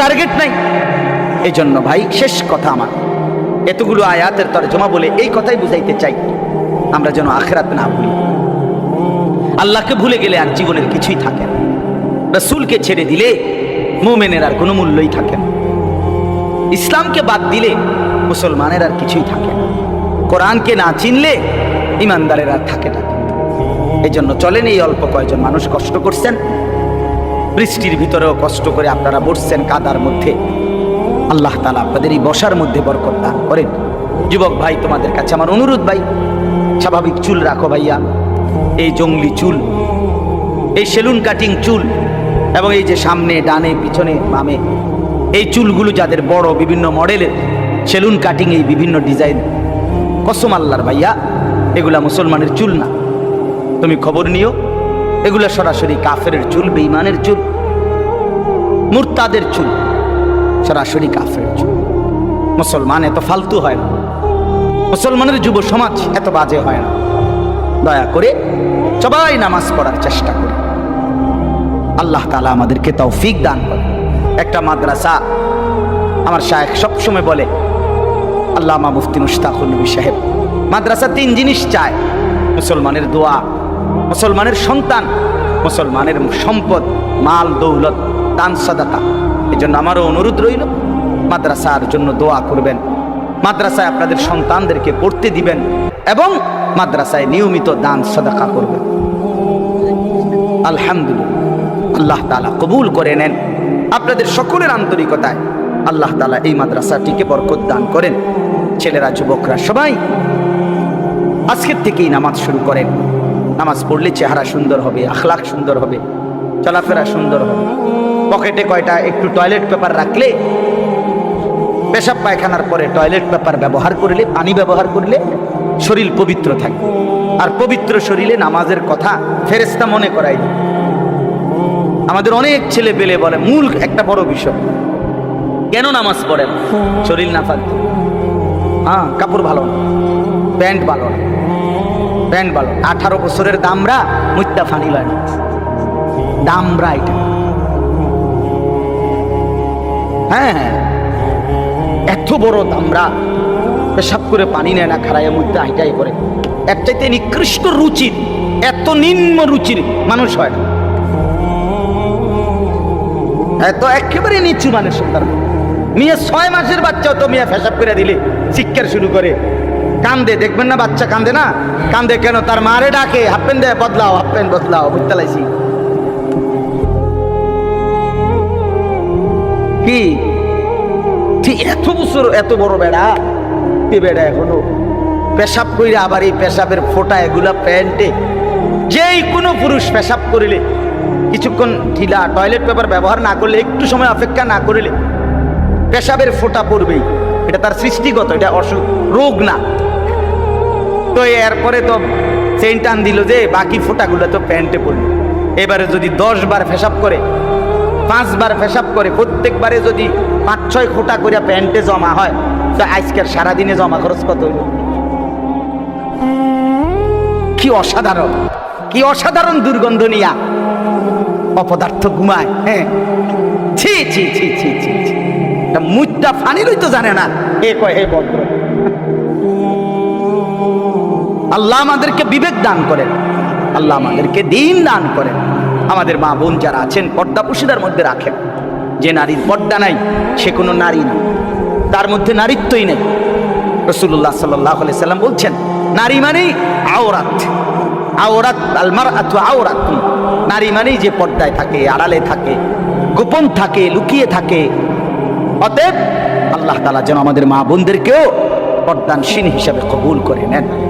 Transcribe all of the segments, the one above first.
Target নাই। এই জন্য ভাই, শেষ কথা আমার। এতগুলো আয়াতের তর্জমা বলে এই কথাই বুঝাইতে চাই। আমরা যেন আখেরাত না ভুলি। আল্লাহকে ভুলে গেলে আর জীবনের কিছুই থাকে না। রসুলকে ছেড়ে দিলে মোমেনের আর কোনো মূল্যই থাকে না। ইসলামকে বাদ দিলে মুসলমানের আর কিছুই থাকে না। কোরআনকে না চিনলে ইমানদারের আর থাকে না। এই জন্য চলেন এই অল্প কয়েকজন মানুষ কষ্ট করছেন। বৃষ্টির ভিতরেও কষ্ট করে আপনারা বসছেন কাদার মধ্যে। আল্লাহ তালা আপনাদের এই বসার মধ্যে বরকত দান করেন। যুবক ভাই, তোমাদের কাছে আমার অনুরোধ ভাই, স্বাভাবিক চুল রাখো ভাইয়া। এই জঙ্গলি চুল, এই সেলুন কাটিং চুল, এবং এই যে সামনে, ডানে, পিছনে, বামে, এই চুলগুলো যাদের বড় বিভিন্ন মডেলের, সেলুন কাটিং এই বিভিন্ন ডিজাইন। কসম আল্লাহর ভাইয়া, এগুলা মুসলমানের চুল না। তুমি খবর নিও। এগুলা সরাসরি কাফের চুল বেইমানের চুল, মুরতাদের চুল, সরাসরি কাফের চুল। মুসলমান এত ফালতু হয় না। মুসলমানের যুব সমাজ এত বাজে হয় না। দয়া করে সবাই নামাজ পড়ার চেষ্টা করি আল্লাহ তালা আমাদেরকে তৌফিক দান করে একটা মাদ্রাসা আমার শায়েখ সবসময় বলে, আল্লামা মুফতি মুশতাকুল নবী সাহেব, মাদ্রাসা তিন জিনিস চায়, মুসলমানের দোয়া মুসলমানের সন্তান, মুসলমানের সম্পদ, মাল, দৌলত, দান, সদাকা। এই জন্য আমারও অনুরোধ রইল, মাদ্রাসার জন্য দোয়া করবেন। মাদ্রাসায় আপনাদের সন্তানদেরকে পড়তে দিবেন এবং মাদ্রাসায় নিয়মিত দান, সদাকা করবেন। আলহামদুলিল্লাহ। আল্লাহ তালা কবুল করে নেন। আপনাদের সকলের আন্তরিকতায় আল্লাহ তালা এই মাদ্রাসাটিকে বরকত দান করেন। ছেলেরা, যুবকরা সবাই আজকের থেকেই নামাজ শুরু করেন। নামাজ পড়লে চেহারা সুন্দর হবে, আখলাখ সুন্দর হবে, চলাফেরা সুন্দর হবে পকেটে কয়টা একটু টয়লেট পেপার রাখলে, পেশাব পায়খানার পরে টয়লেট পেপার ব্যবহার করলে, পানি ব্যবহার করলে শরীর পবিত্র থাকে আর পবিত্র শরীরে নামাজের কথা ফেরেস্তা মনে করাই। আমাদের অনেক ছেলে পেলে বলে, মূল একটা বড় বিষয়, কেন নামাজ পড়ে না? শরীর না ফালতু হ্যাঁ কাপড় ভালো প্যান্ট ভালো না প্যান্ট ভালো আঠারো বছরের দামরা মুত্যা ফানি না দামরা এটা। হ্যাঁ হ্যাঁ এত বড় দামরা পেশাব করে পানি নেয় না খারাইয়া মধ্যে আইটাই করে। একটাইতে নিকৃষ্ট রুচির এত নিম্ন রুচির মানুষ হয় না। এত একেবারে নিচু মানুষ তার মেয়ে ছয় মাসের বাচ্চাও তো মেয়ে ফেসাব করে দিলে শিক্ষার শুরু করে। কান্দে, দেখবেন না বাচ্চা কান্দে না? কান্দে কেন? তার মারে ডাকে হাফ প্যান্ট দেয়, বদলাও হাফ প্যান্ট বদলাও, বুঝতে লাইছি কি? ঠিক এত বছর, এত বড় বেড়া। এ বেড়া এখনও। পেশাব কইরে আবার এই পেশাবের ফোঁটা, এগুলা প্যান্টে। যেই কোনো পুরুষ পেশাব করিলে, কিছুক্ষণ ঢিলা টয়লেট পেপার ব্যবহার না করলে, একটু সময় অপেক্ষা না করিলে, পেশাবের ফোঁটা পড়বেই। এটা তার সৃষ্টিগত, এটা অসুখ রোগ না। তো এরপরে তো চেইন টান দিল যে বাকি ফোঁটাগুলো তো প্যান্টে পড়বে এবারে যদি দশ বার পেশাব করে, পাঁচবার পেশাব করে, প্রত্যেকবারে যদি পাঁচ ছয় ফোঁটা করে প্যান্টে জমা হয়, তো আজকের সারাদিনে জমা খরচ কত হইল? কি অসাধারণ কি অসাধারণ দুর্গন্ধ নিয়া অপদার্থ ঘুমায় হ্যাঁ। ছি ছি ছি ছি ছি ছি। মুখটা ফানিরই তো জানে না। এ কয় হে ভদ্র আল্লাহ আমাদেরকে বিবেক দান করেন। আল্লাহ আমাদেরকে দিন দান করেন। আমাদের মা বোন যারা আছেন, পর্দা মধ্যে রাখেন। যে নারীর পর্দা নাই, সে কোনো নারী না। তার মধ্যে নারীত্বই নেই। রসুল্লাহ সাল্লাহ সাল্লাম বলছেন, নারী মানেই আওরাত। আওরাত আলমার আথু আওরাত নারী মানেই যে পর্দায় থাকে, আড়ালে থাকে, গোপন থাকে, লুকিয়ে থাকে। অতএব আল্লাহ তালা যেন আমাদের মা বোনদেরকেও পর্দানসীন হিসাবে কবুল করে নেন।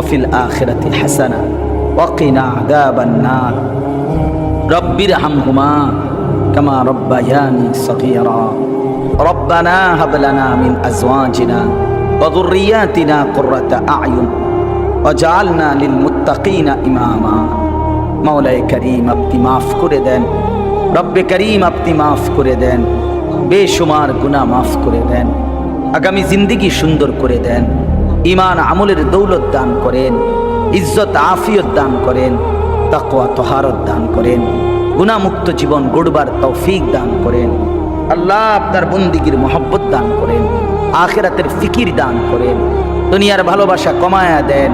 অফিল আখেরাতে হাসানা ওয়াকিনা আদাবান্নার রব্বির হামহুমা কামা রব্বায়ানি সগীরা রব্বানা হাবলানা মিন আজওয়াজিনা ওয়া যুররিয়াতিনা কুররাতা আ'য়ুন ওয়াজআলনা লিল মুত্তাকিনা ইমামা মাওলায়ে করিম আপনি মাফ করে দেন। রব্বে করিম আপনি মাফ করে দেন। বেশুমার গুনাহ মাফ করে দেন। আগামী জিন্দগি সুন্দর করে দেন। ইমান আমলের দৌলত দান করেন, ইজ্জত, আফিয়ত দান করেন, তাকওয়া, তহারত দান করেন গুণামুক্ত জীবন গড়বার তৌফিক দান করেন। আল্লাহ আপনার বন্দিগির মহব্বত দান করেন, আখেরাতের ফিকির দান করেন, দুনিয়ার ভালোবাসা কমায়া দেন,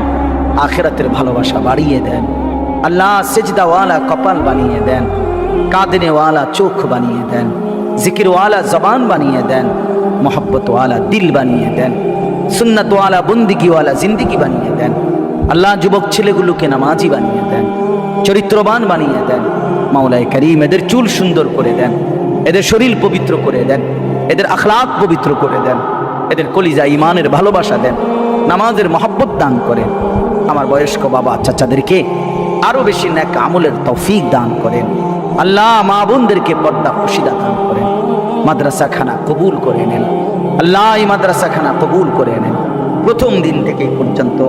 আখেরাতের ভালোবাসা বাড়িয়ে দেন। আল্লাহ সেজদাওয়ালা কপাল বানিয়ে দেন, কাঁদনেওয়ালা চোখ বানিয়ে দেন, জিকিরওয়ালা জবান বানিয়ে দেন, মোহব্বতওয়ালা দিল বানিয়ে দেন। সুন্নতওয়ালা বন্দিগিওয়ালা জিন্দিগি বানিয়ে দেন। আল্লাহ যুবক ছেলেগুলোকে নামাজি বানিয়ে দেন, চরিত্রবান বানিয়ে দেন, মাওলায় করিম এদের চুল সুন্দর করে দেন, এদের শরীর পবিত্র করে দেন, এদের আখলাক পবিত্র করে দেন, এদের কলিজা ইমানের ভালোবাসা দেন, নামাজের মহব্বত দান করেন। আমার বয়স্ক বাবা চাচাদেরকে আরও বেশি ন্যাক আমলের তৌফিক দান করেন। আল্লাহ মা বোনদেরকে পর্দা খুশিদা দান করেন। মাদ্রাসা খানা কবুল করে নেন। আল্লাহ এই মাদ্রাসা খানা কবুল করে নেন। প্রথম দিন থেকে পর্যন্ত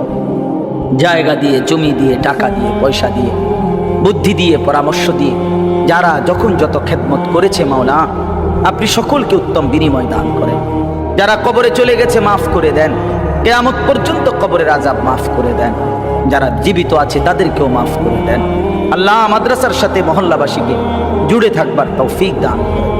জায়গা দিয়ে, জমি দিয়ে, টাকা দিয়ে, পয়সা দিয়ে, বুদ্ধি দিয়ে, পরামর্শ দিয়ে যারা যখন যত খেদমত করেছে মাওলা, আপনি সকলকে উত্তম বিনিময় দান করেন। যারা কবরে চলে গেছে মাফ করে দেন। কেয়ামত পর্যন্ত কবরের আজাব মাফ করে দেন। যারা জীবিত আছে তাদেরকেও মাফ করে দেন। আল্লাহ মাদ্রাসার সাথে মহল্লাবাসীকে জুড়ে থাকবার তৌফিক দান করেন।